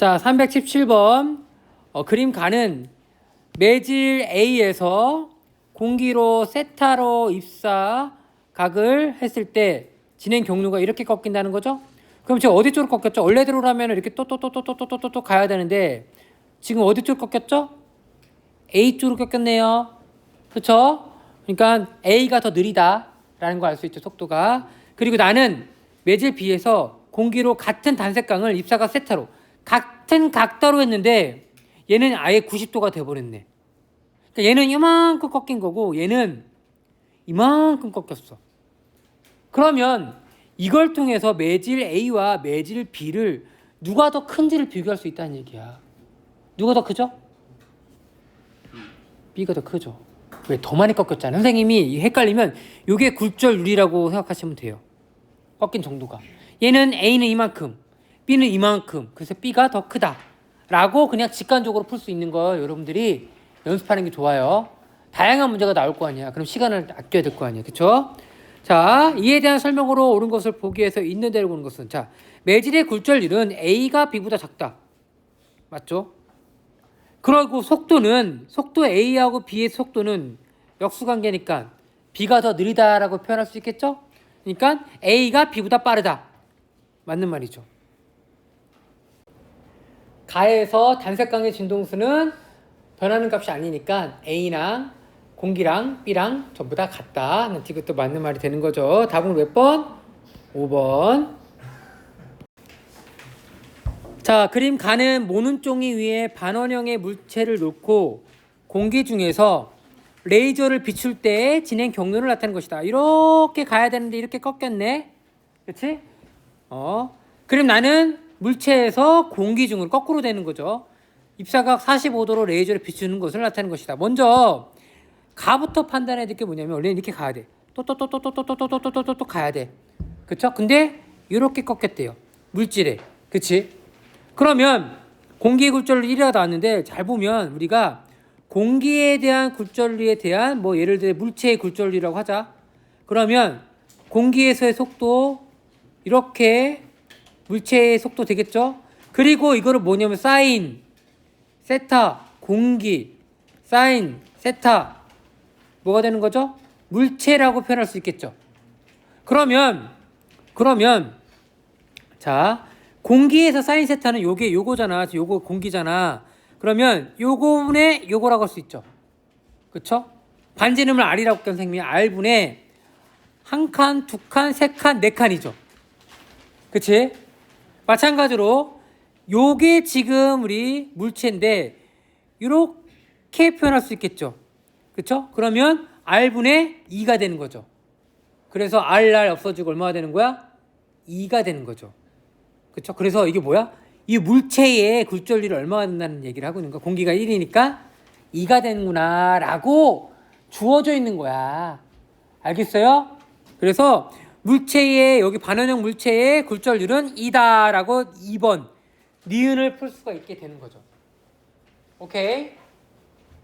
자, 317번. 어, 그림 가는 매질 A에서 공기로 세타로 입사 각을 했을 때 진행 경로가 이렇게 꺾인다는 거죠? 그럼 지금 어디 쪽으로 꺾였죠? 원래대로라면 이렇게 또 또 또 또 또 또 또 또 가야 되는데 지금 어디 쪽으로 꺾였죠? A 쪽으로 꺾였네요. 그렇죠? 그러니까 A가 더 느리다라는 거알수 있죠, 속도가. 그리고 나는 매질 B에서 공기로 같은 단색강을 입사가 세타로 같은 각도로 했는데 얘는 아예 90도가 돼버렸네. 그러니까 얘는 이만큼 꺾인 거고 얘는 이만큼 꺾였어. 그러면 이걸 통해서 매질 A와 매질 B를 누가 더 큰지를 비교할 수 있다는 얘기야. 누가 더 크죠? B가 더 크죠. 왜 더 많이 꺾였잖아. 선생님이 헷갈리면 이게 굴절률이라고 생각하시면 돼요. 꺾인 정도가. 얘는 A는 이만큼, B는 이만큼. 그래서 B가 더 크다. 라고 그냥 직관적으로 풀 수 있는 거 여러분들이 연습하는 게 좋아요. 다양한 문제가 나올 거 아니야. 그럼 시간을 아껴야 될 거 아니야. 그쵸? 자, 이에 대한 설명으로 옳은 것을 보기 위해서 있는 대로 보는 것은 자, 매질의 굴절률은 A가 B보다 작다. 맞죠? 그리고 속도는 속도 A하고 B의 속도는 역수관계니까 B가 더 느리다라고 표현할 수 있겠죠? 그러니까 A가 B보다 빠르다. 맞는 말이죠. 가에서 단색강의 진동수는 변하는 값이 아니니까 A랑 공기랑 B랑 전부 다 같다. 이것도 맞는 말이 되는 거죠. 답은 몇 번? 5번. 자, 그림 가는 모는 종이 위에 반원형의 물체를 놓고 공기 중에서 레이저를 비출 때 진행 경로를 나타내는 것이다. 이렇게 가야 되는데 이렇게 꺾였네. 그렇지? 어. 그럼 나는 물체에서 공기 중으로 거꾸로 되는 거죠. 입사각 45도로 레이저를 비추는 것을 나타내는 것이다. 먼저 가부터 판단해야 될 게 뭐냐면 원래 이렇게 가야 돼. 또 또 또 또 또 또 또 또 또 또또 가야 돼. 그쵸? 근데 이렇게 꺾였대요. 물질에. 그치? 그러면 공기의 굴절률 1위가 나왔는데 잘 보면 우리가 공기에 대한 굴절률에 대한 뭐 예를 들어 물체의 굴절률이라고 하자. 그러면 공기에서의 속도 이렇게 물체의 속도 되겠죠? 그리고 이거를 뭐냐면 사인, 세타, 공기, 사인, 세타 뭐가 되는 거죠? 물체라고 표현할 수 있겠죠. 그러면 그러면 자 공기에서 사인 세타는 요게 요거잖아. 요거 공기잖아. 그러면 요거분의 요거라고 할 수 있죠. 그쵸? 반지름을 R이라고 한 생명이 R분의 한 칸, 두 칸, 세 칸, 네 칸이죠. 그치? 마찬가지로 요게 지금 우리 물체인데 이렇게 표현할 수 있겠죠. 그쵸? 그러면 R분의 2가 되는 거죠. 그래서 R, R 없어지고 얼마가 되는 거야? 2가 되는 거죠. 그쵸? 그래서 이게 뭐야? 이 물체의 굴절률이 얼마가 된다는 얘기를 하고 있는 거야. 공기가 1이니까 2가 되는구나 라고 주어져 있는 거야. 알겠어요? 그래서 물체의 여기 반원형 물체의 굴절률은 2다라고 2번 니은을 풀 수가 있게 되는 거죠. 오케이.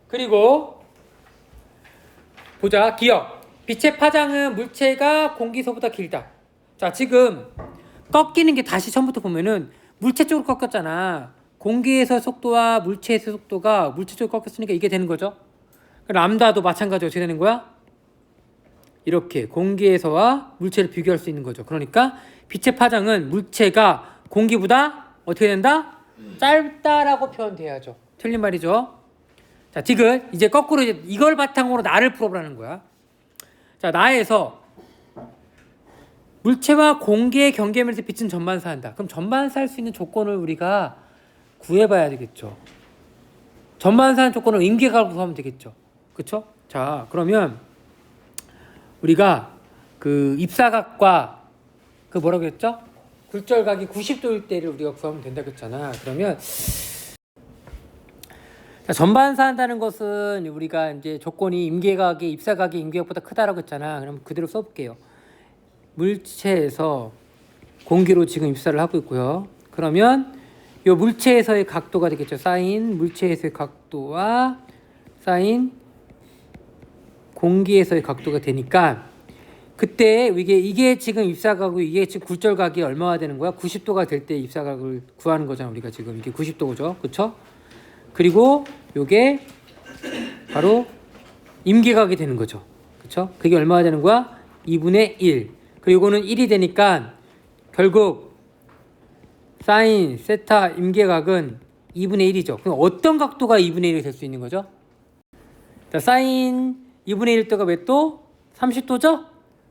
그리고 보자. 기억. 빛의 파장은 물체가 공기소보다 길다. 자, 지금 꺾이는 게 다시 처음부터 보면은 물체 쪽으로 꺾였잖아. 공기에서 속도와 물체에서 속도가 물체 쪽으로 꺾였으니까 이게 되는 거죠. 람다도 마찬가지로 어떻게 되는 거야? 이렇게 공기에서와 물체를 비교할 수 있는 거죠. 그러니까 빛의 파장은 물체가 공기보다 어떻게 된다? 짧다라고 표현돼야죠. 틀린 말이죠. 자, 디귿 이제 거꾸로 이제 이걸 바탕으로 나를 풀어보라는 거야. 자, 나에서 물체와 공기의 경계면에서 빛은 전반사한다. 그럼 전반사할 수 있는 조건을 우리가 구해봐야 되겠죠. 전반사한 조건을 임계각으로 구하면 되겠죠. 그렇죠? 자, 그러면 우리가 그 입사각과 그 뭐라고 했죠? 굴절각이 90도일 때를 우리가 구하면 된다 그랬잖아. 그러면 자, 전반사한다는 것은 우리가 이제 조건이 임계각이 입사각이 임계각보다 크다라고 했잖아. 그럼 그대로 써볼게요. 물체에서 공기로 지금 입사를 하고 있고요. 그러면 이 물체에서의 각도가 되겠죠. 사인 물체에서의 각도와 사인 공기에서의 각도가 되니까 그때 이게 이게 지금 입사각이고 이게 지금 굴절각이 얼마가 되는 거야? 90도가 될 때 입사각을 구하는 거잖아 우리가 지금 이게 90도죠, 그렇죠? 그리고 요게 바로 임계각이 되는 거죠, 그렇죠? 그게 얼마가 되는 거야? 2분의 1. 그리고는 1이 되니까 결국 사인 세타 임계각은 2분의 1이죠. 그럼 어떤 각도가 2분의 1이 될 수 있는 거죠? 자, 사인 2분의 1도가 몇 도? 30도죠?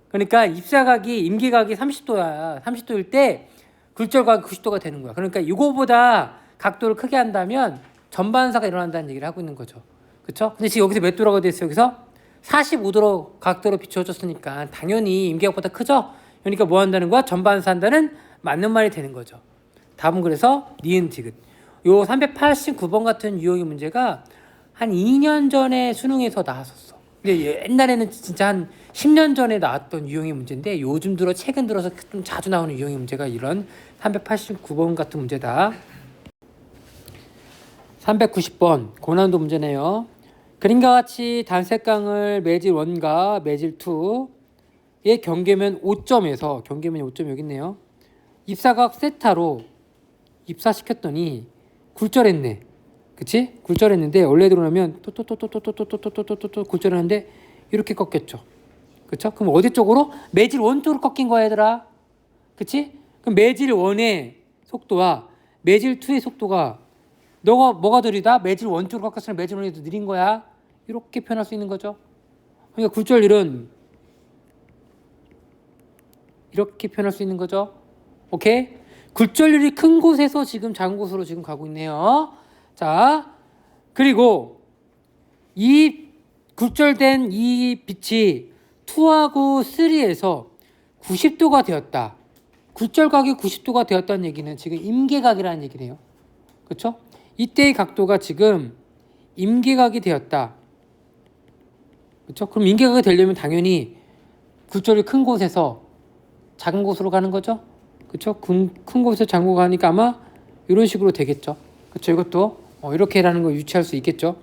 그러니까 입사각이 임기각이 30도야. 30도일 때 굴절각이 90도가 되는 거야. 그러니까 이거보다 각도를 크게 한다면 전반사가 일어난다는 얘기를 하고 있는 거죠. 그렇죠? 근데 지금 여기서 몇 도라고 돼 있어요? 여기서 45도로 각도로 비춰줬으니까 당연히 임기각보다 크죠? 그러니까 뭐 한다는 거야? 전반사 한다는 맞는 말이 되는 거죠. 답은 그래서 니은 디귿. 요 389번 같은 유형의 문제가 한 2년 전에 수능에서 나왔었어. 근데 옛날에는 진짜 한 10년 전에 나왔던 유형의 문제인데 요즘 들어 최근 들어서 좀 자주 나오는 유형의 문제가 이런 389번 같은 문제다. 390번 고난도 문제네요. 그림과 같이 단색강을 매질 1과 매질 2의 경계면 5점에서 경계면이 5점 여기 있네요. 입사각 세타로 입사시켰더니 굴절했네. 그치? 굴절 했는데 원래대로 라면 또 또 또 또 또 또 또 또 또 또 또 굴절을 하는데 이렇게 꺾였죠. 그쵸? 그럼 어디 쪽으로? 매질 원 쪽으로 꺾인 거야 얘들아. 그치? 그럼 매질 원의 속도와 매질 투의 속도가 너가 뭐가 느리다? 매질 원 쪽으로 꺾였으면 매질 원이 더 느린 거야. 이렇게 표현할 수 있는 거죠. 그러니까 굴절률은 이렇게 표현할 수 있는 거죠. 오케이? 굴절률이 큰 곳에서 지금 작은 곳으로 지금 가고 있네요. 자, 그리고 이 굴절된 이 빛이 2하고 3에서 90도가 되었다. 굴절각이 90도가 되었다는 얘기는 지금 임계각이라는 얘기네요. 그렇죠? 이때의 각도가 지금 임계각이 되었다. 그렇죠? 그럼 임계각이 되려면 당연히 굴절이 큰 곳에서 작은 곳으로 가는 거죠. 그렇죠? 큰, 큰 곳에서 작은 곳 가니까 아마 이런 식으로 되겠죠. 그렇죠? 이것도 어, 이렇게라는 걸 유추할 수 있겠죠.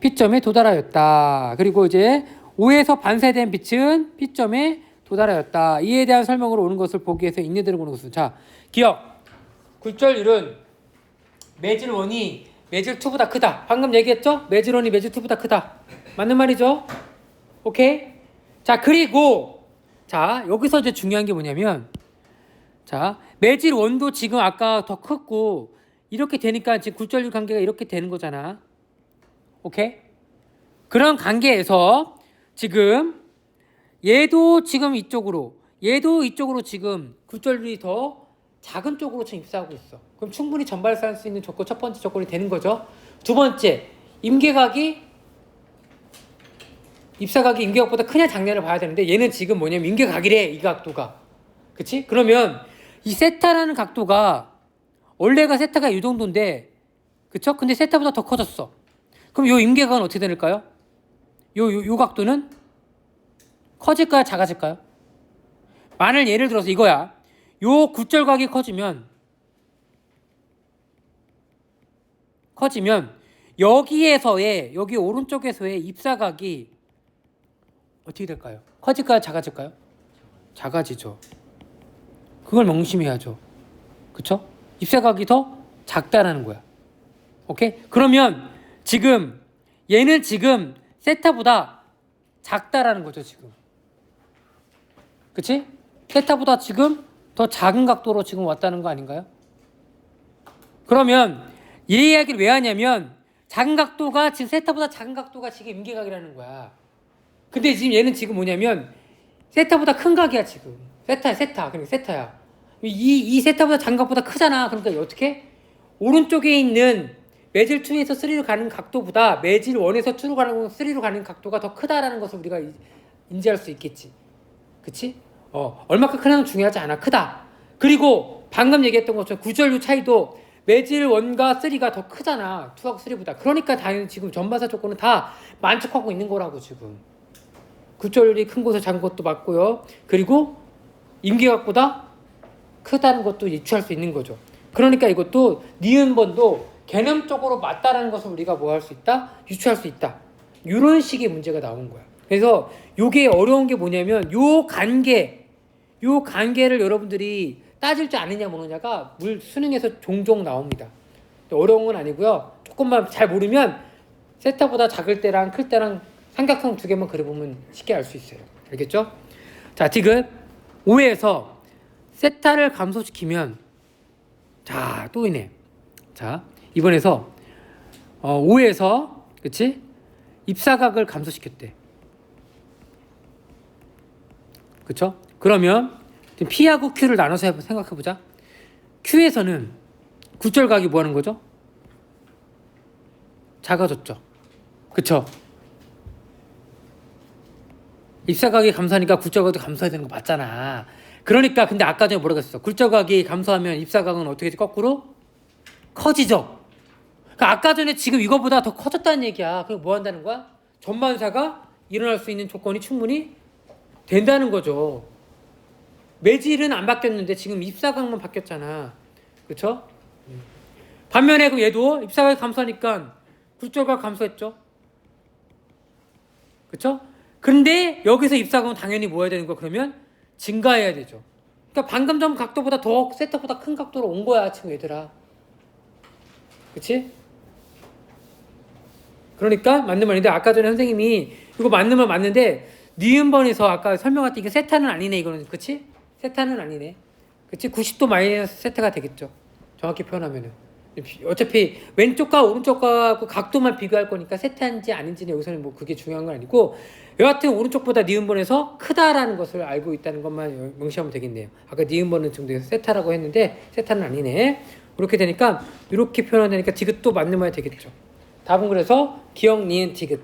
P점에 도달하였다. 그리고 이제 5에서 반세된 빛은 P점에 도달하였다. 이에 대한 설명으로 오는 것을 보기 위해서 인내대로 보는 것은 자 기억 굴절률은 매질 원이 매질 2보다 크다. 방금 얘기했죠? 매질 원이 매질 2보다 크다. 맞는 말이죠? 오케이? 자 그리고 자 여기서 이제 중요한 게 뭐냐면 자 매질 원도 지금 아까 더 컸고 이렇게 되니까 지금 굴절률 관계가 이렇게 되는 거잖아. 오케이? 그런 관계에서 지금 얘도 지금 이쪽으로 얘도 이쪽으로 지금 굴절률이 더 작은 쪽으로 지금 입사하고 있어. 그럼 충분히 전발사할 수 있는 조건 첫 번째 조건이 되는 거죠. 두 번째 임계각이 입사각이 임계각보다 크냐 작냐를 봐야 되는데 얘는 지금 뭐냐면 임계각이래 이 각도가. 그치? 그러면 이 세타라는 각도가 원래가 세타가 이 정도인데 그쵸? 근데 세타보다 더 커졌어. 그럼 요 임계각은 어떻게 될까요? 요, 요, 요 각도는 커질까요? 작아질까요? 만일 예를 들어서 이거야. 요 굴절각이 커지면 커지면 여기에서의 여기 오른쪽에서의 입사각이 어떻게 될까요? 커질까요? 작아질까요? 작아지죠. 그걸 명심해야죠. 그쵸? 입사각이 더 작다라는 거야. 오케이? 그러면 지금 얘는 지금 세타보다 작다라는 거죠, 지금. 그치? 세타보다 지금 더 작은 각도로 지금 왔다는 거 아닌가요? 그러면 얘 이야기를 왜 하냐면 작은 각도가 지금 세타보다 작은 각도가 지금 임계각이라는 거야. 근데 지금 얘는 지금 뭐냐면 세타보다 큰 각이야 지금. 세타 세타 그러니까 세타야. 이, 이 세타보다 각보다 크잖아. 그러니까 어떻게? 오른쪽에 있는 매질 2에서 3로 가는 각도보다 매질 1에서 2로 가는 3로 가는 각도가 더 크다라는 것을 우리가 이- 인지할 수 있겠지. 그치? 어, 얼마큼 크냐는 중요하지 않아. 크다. 그리고 방금 얘기했던 것처럼 구절류 차이도 매질 1과 3가 더 크잖아. 2하고 3보다. 그러니까 당연히 지금 전반사 조건은 다 만족하고 있는 거라고 지금. 구절이 큰 곳에 작은 것도 맞고요. 그리고 임계각보다 크다는 것도 유추할 수 있는 거죠. 그러니까 이것도 니은번도 개념적으로 맞다라는 것을 우리가 뭐 할 수 있다? 유추할 수 있다. 이런 식의 문제가 나온 거야. 그래서 요게 어려운 게 뭐냐면 요 관계, 요 관계를 여러분들이 따질 줄 아느냐 모르냐가 물 수능에서 종종 나옵니다. 어려운 건 아니고요. 조금만 잘 모르면 세타보다 작을 때랑 클 때랑 삼각형 두 개만 그려보면 쉽게 알 수 있어요. 알겠죠? 자, 지금 5에서 세타를 감소시키면 자, 또 이네. 자, 이번에서 어, 5에서 그치? 입사각을 감소시켰대. 그쵸? 그러면 P하고 Q를 나눠서 해보- 생각해보자. Q에서는 굴절각이 뭐 하는 거죠? 작아졌죠. 그쵸? 입사각이 감소하니까 굴절각도 감소해야 되는 거 맞잖아. 그러니까 근데 아까 전에 뭐라고 했어? 굴절각이 감소하면 입사각은 어떻게 되지? 거꾸로 커지죠. 그러니까 아까 전에 지금 이거보다 더 커졌다는 얘기야. 그럼 뭐 한다는 거야? 전반사가 일어날 수 있는 조건이 충분히 된다는 거죠. 매질은 안 바뀌었는데 지금 입사각만 바뀌었잖아. 그렇죠? 반면에 그럼 얘도 입사각이 감소하니까 굴절각 감소했죠. 그렇죠? 근데 여기서 입사각은 당연히 뭐 해야 되는 거야? 그러면 증가해야 되죠. 그러니까 방금 전 각도보다 더 세타보다 큰 각도로 온 거야, 지금 얘들아. 그치? 그러니까 맞는 말인데 아까 전에 선생님이 이거 맞는 말 맞는데 니은번에서 아까 설명할 때 이게 세타는 아니네 이거는 그치? 세타는 아니네 그치? 90도 마이너스 세타가 되겠죠 정확히 표현하면은 어차피 왼쪽과 오른쪽과 그 각도만 비교할 거니까 세타인지 아닌지는 여기서는 뭐 그게 중요한 건 아니고 여하튼 오른쪽보다 니은번에서 크다라는 것을 알고 있다는 것만 명시하면 되겠네요 아까 니은번은 좀 세타라고 했는데 세타는 아니네 그렇게 되니까 이렇게 표현하니까 디귿도 맞는 말이 되겠죠. 답은 그래서 기억 니은 디귿.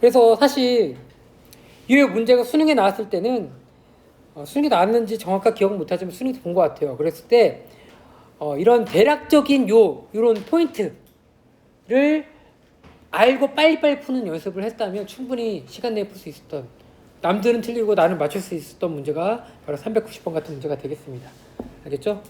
그래서 사실 이 문제가 수능에 나왔을 때는 어, 수능에 나왔는지 정확하게 기억은 못하지만 수능에서 본것 같아요. 그랬을 때 어, 이런 대략적인 요 이런 포인트를 알고 빨리빨리 푸는 연습을 했다면 충분히 시간 내에 풀 수 있었던 남들은 틀리고 나는 맞출 수 있었던 문제가 바로 390번 같은 문제가 되겠습니다. 알겠죠?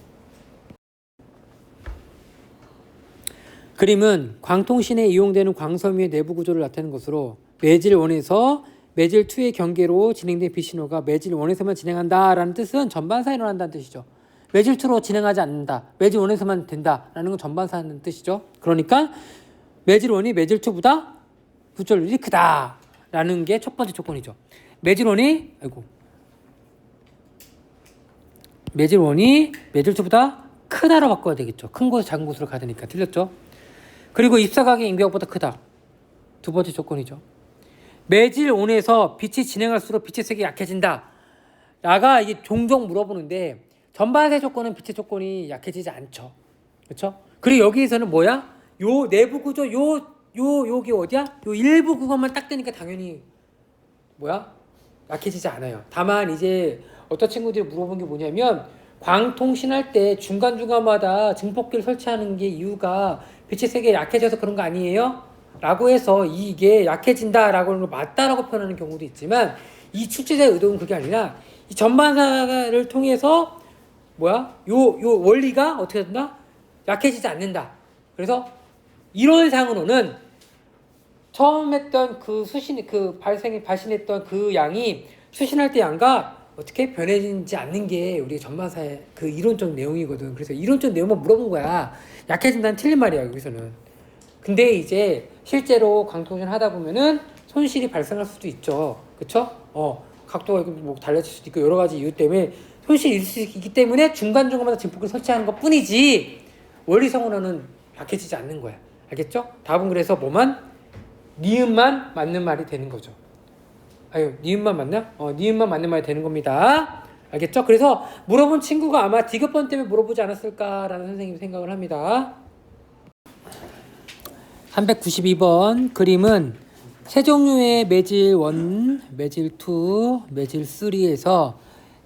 그림은 광통신에 이용되는 광섬유의 내부 구조를 나타내는 것으로 매질 1에서 매질 2의 경계로 진행된 빛신호가 매질 1에서만 진행한다라는 뜻은 전반사에 일어난다는 뜻이죠. 매질 2로 진행하지 않는다. 매질 1에서만 된다라는 건 전반사는 뜻이죠. 그러니까 매질 1이 매질 2보다 부절률이 크다라는 게 첫 번째 조건이죠. 매질 1이 아이고 매질 1이 매질 2보다 크다로 바꿔야 되겠죠. 큰 곳에서 작은 곳으로 가야 되니까 틀렸죠. 그리고 입사각이 인구역보다 크다. 두 번째 조건이죠. 매질 온에서 빛이 진행할수록 빛의 색이 약해진다. 나가 이게 종종 물어보는데 전반세 조건은 빛의 조건이 약해지지 않죠. 그렇죠? 그리고 여기에서는 뭐야? 요 내부 구조 요요 여기 어디야? 요 일부 구간만 딱 되니까 당연히 뭐야? 약해지지 않아요. 다만 이제 어떤 친구들이 물어본 게 뭐냐면 광통신할 때 중간중간마다 증폭기를 설치하는 게 이유가 빛의 세계 약해져서 그런 거 아니에요? 라고 해서 이게 약해진다라고 하는 걸 맞다라고 표현하는 경우도 있지만 이 출제자의 의도는 그게 아니라 이 전반사를 통해서 뭐야? 요, 요 원리가 어떻게 된다? 약해지지 않는다. 그래서 이론상으로는 처음 했던 그 수신, 그 발생이 발신했던 그 양이 수신할 때 양과 어떻게 변해지지 않는 게 우리 전반사의 그 이론적 내용이거든. 그래서 이론적 내용만 물어본 거야. 약해진다는 틀린 말이야, 여기서는. 근데 이제 실제로 강통신 하다 보면은 손실이 발생할 수도 있죠. 그쵸? 어, 각도가 뭐 달라질 수도 있고 여러 가지 이유 때문에 손실이 있을 수 있기 때문에 중간중간마다 증폭을 설치하는 것 뿐이지 원리성으로는 약해지지 않는 거야. 알겠죠? 답은 그래서 뭐만? 니은만 맞는 말이 되는 거죠. 아유, 니은만 맞나? 어, 니은만 맞는 말이 되는 겁니다. 알겠죠? 그래서 물어본 친구가 아마 디귿번 때문에 물어보지 않았을까라는 선생님이 생각을 합니다. 392번 그림은 세 종류의 매질 1, 매질 2, 매질 3에서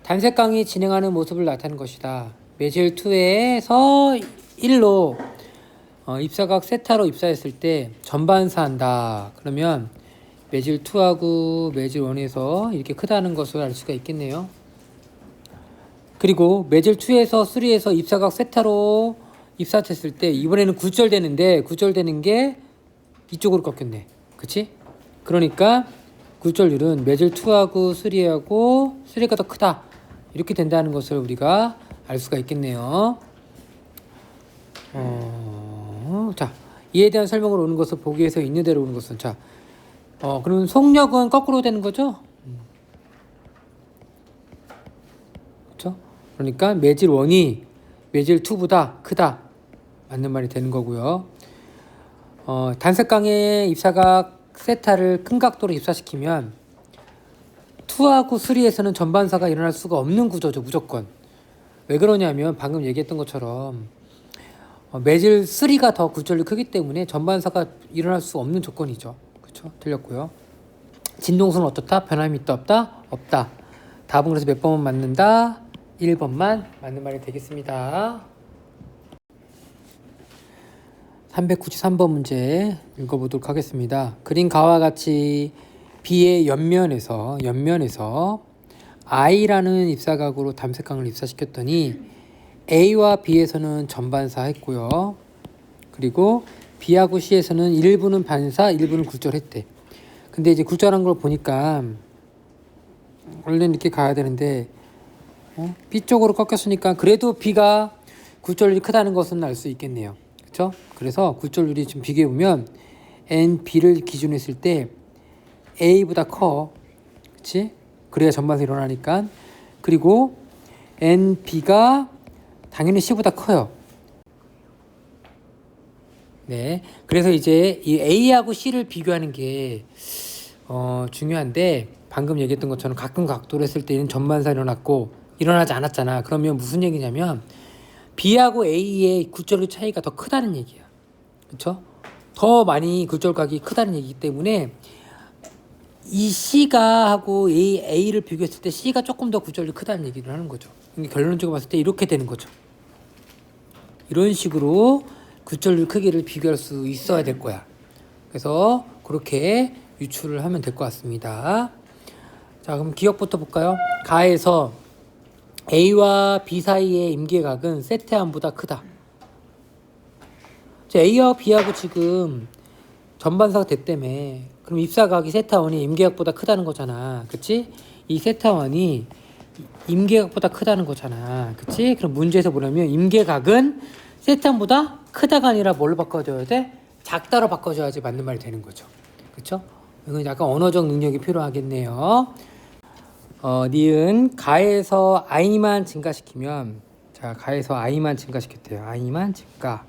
단색강이 진행하는 모습을 나타내는 것이다. 매질 2에서 1로 어, 입사각 세타로 입사했을 때 전반사한다. 그러면 매질 2하고 매질 1에서 이렇게 크다는 것을 알 수가 있겠네요. 그리고 매질 2에서 3에서 입사각 세타로 입사했을 때 이번에는 굴절되는데 굴절되는 게 이쪽으로 꺾였네. 그치? 그러니까 굴절률은 매질 2하고 3하고 3가 더 크다. 이렇게 된다는 것을 우리가 알 수가 있겠네요. 어, 자, 이에 대한 설명을 오는 것을 보기 위해서 있는 대로 오는 것은 자, 어, 그러면 속력은 거꾸로 되는 거죠? 그렇죠? 그러니까 매질 1이 매질 2보다 크다. 맞는 말이 되는 거고요. 어, 단색강의 입사각 세타를 큰 각도로 입사시키면 2하고 3에서는 전반사가 일어날 수가 없는 구조죠, 무조건. 왜 그러냐면 방금 얘기했던 것처럼 어, 매질 3가 더 굴절이 크기 때문에 전반사가 일어날 수 없는 조건이죠. 그렇죠? 틀렸고요. 진동수는 어떻다? 변함이 있다 없다? 없다. 답은 그래서 몇 번만 맞는다? 1번만 맞는 말이 되겠습니다. 393번 문제 읽어보도록 하겠습니다. 그린 가와 같이 B의 옆면에서 옆면에서 I라는 입사각으로 담색강을 입사시켰더니 A와 B에서는 전반사 했고요. 그리고 B하고 C에서는 일부는 반사, 일부는 굴절했대. 근데 이제 굴절한 걸 보니까 원래는 이렇게 가야 되는데 어? B 쪽으로 꺾였으니까 그래도 B가 굴절률이 크다는 것은 알 수 있겠네요. 그렇죠? 그래서 굴절률이 좀 비교해 보면 N, B를 기준으로 했을 때 A보다 커. 그렇지? 그래야 전반사 일어나니까. 그리고 N, B가 당연히 C보다 커요. 네. 그래서 이제 이 A하고 C를 비교하는 게 어, 중요한데 방금 얘기했던 것처럼 가끔 각도로 했을 때는 전반사 일어났고 일어나지 않았잖아. 그러면 무슨 얘기냐면 B하고 A의 굴절의 차이가 더 크다는 얘기야. 그렇죠? 더 많이 굴절각이 크다는 얘기기 때문에 이 C가 하고 A, A를 비교했을 때 C가 조금 더 굴절이 크다는 얘기를 하는 거죠. 이게 결론적으로 봤을 때 이렇게 되는 거죠. 이런 식으로 굴절률 크기를 비교할 수 있어야 될 거야. 그래서 그렇게 유출을 하면 될 것 같습니다. 자, 그럼 기억부터 볼까요? 가에서 A와 B 사이의 임계각은 세테안보다 크다. 자, A와 B하고 지금 전반사가 됐다며. 그럼 입사각이 세타원이 임계각보다 크다는 거잖아. 그치? 이 세타원이 임계각보다 크다는 거잖아. 그치? 그럼 문제에서 보려면 임계각은 세타원보다 크다가 아니라 뭘로 바꿔줘야 돼? 작다로 바꿔줘야지 맞는 말이 되는 거죠. 그쵸? 이건 약간 언어적 능력이 필요하겠네요. 어, 니은 가에서 i만 증가시키면 자 가에서 i만 증가시켰대요. i만 증가.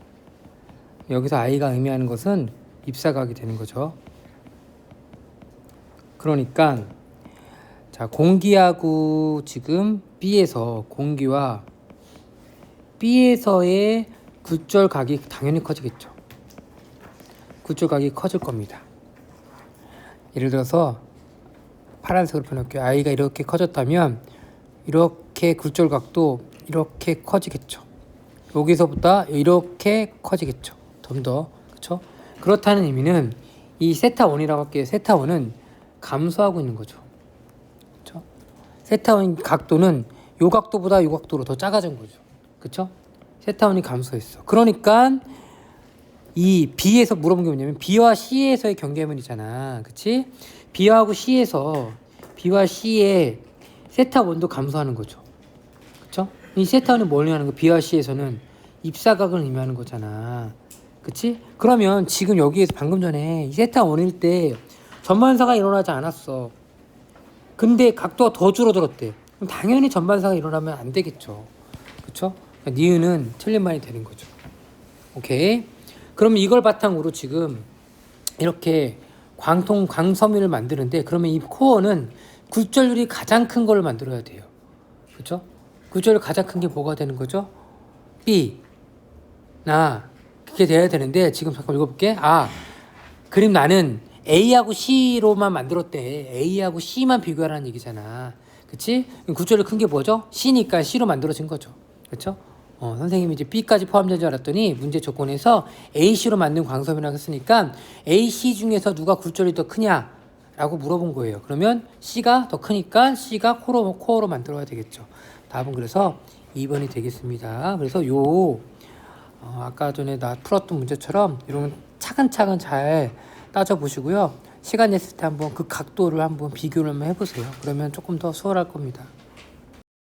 여기서 i가 의미하는 것은 입사각이 되는 거죠. 그러니까 자 공기하고 지금 B에서 공기와 B에서의 굴절각이 당연히 커지겠죠. 굴절각이 커질 겁니다. 예를 들어서 파란색으로 표현할게요. 아이가 이렇게 커졌다면 이렇게 굴절각도 이렇게 커지겠죠. 여기서보다 이렇게 커지겠죠. 좀 더 그렇죠? 그렇다는 의미는 이 세타 원이라고 할게요. 세타 원은 감소하고 있는 거죠. 그렇죠? 세타 원 각도는 요 각도보다 요 각도로 더 작아진 거죠. 그렇죠? 세타 원이 감소했어. 그러니까 이 B에서 물어본 게 뭐냐면 B와 C에서의 경계면이잖아. 그치? B하고 C에서 B와 C의 세타 원도 감소하는 거죠. 그쵸? 이 세타 원이 뭘 의미하는 거? B와 C에서는 입사각을 의미하는 거잖아. 그치? 그러면 지금 여기에서 방금 전에 이 세타 원일 때 전반사가 일어나지 않았어. 근데 각도가 더 줄어들었대. 그럼 당연히 전반사가 일어나면 안 되겠죠. 그러니까 니은은 틀린 말이 되는 거죠. 오케이? 그럼 이걸 바탕으로 지금 이렇게 광통 광섬유를 만드는데 그러면 이 코어는 굴절률이 가장 큰 걸 만들어야 돼요. 그렇죠? 굴절률 가장 큰 게 뭐가 되는 거죠? B 나 그게 돼야 되는데 지금 잠깐 읽어볼게. 아 그림 나는 A하고 C로만 만들었대. A하고 C만 비교하라는 얘기잖아. 그치? 굴절률 큰게 뭐죠? C니까 C로 만들어진 거죠. 그렇죠? 어, 선생님이 이제 B까지 포함된 줄 알았더니 문제 조건에서 AC로 만든 광섬이라고 했으니까 AC 중에서 누가 굴절이 더 크냐? 라고 물어본 거예요. 그러면 C가 더 크니까 C가 코로, 코어로 만들어야 되겠죠. 답은 그래서 2번이 되겠습니다. 그래서 요, 어, 아까 전에 나 풀었던 문제처럼 이런 차근차근 잘 따져보시고요. 시간 냈을 때 한번 그 각도를 한번 비교를 한번 해보세요. 그러면 조금 더 수월할 겁니다.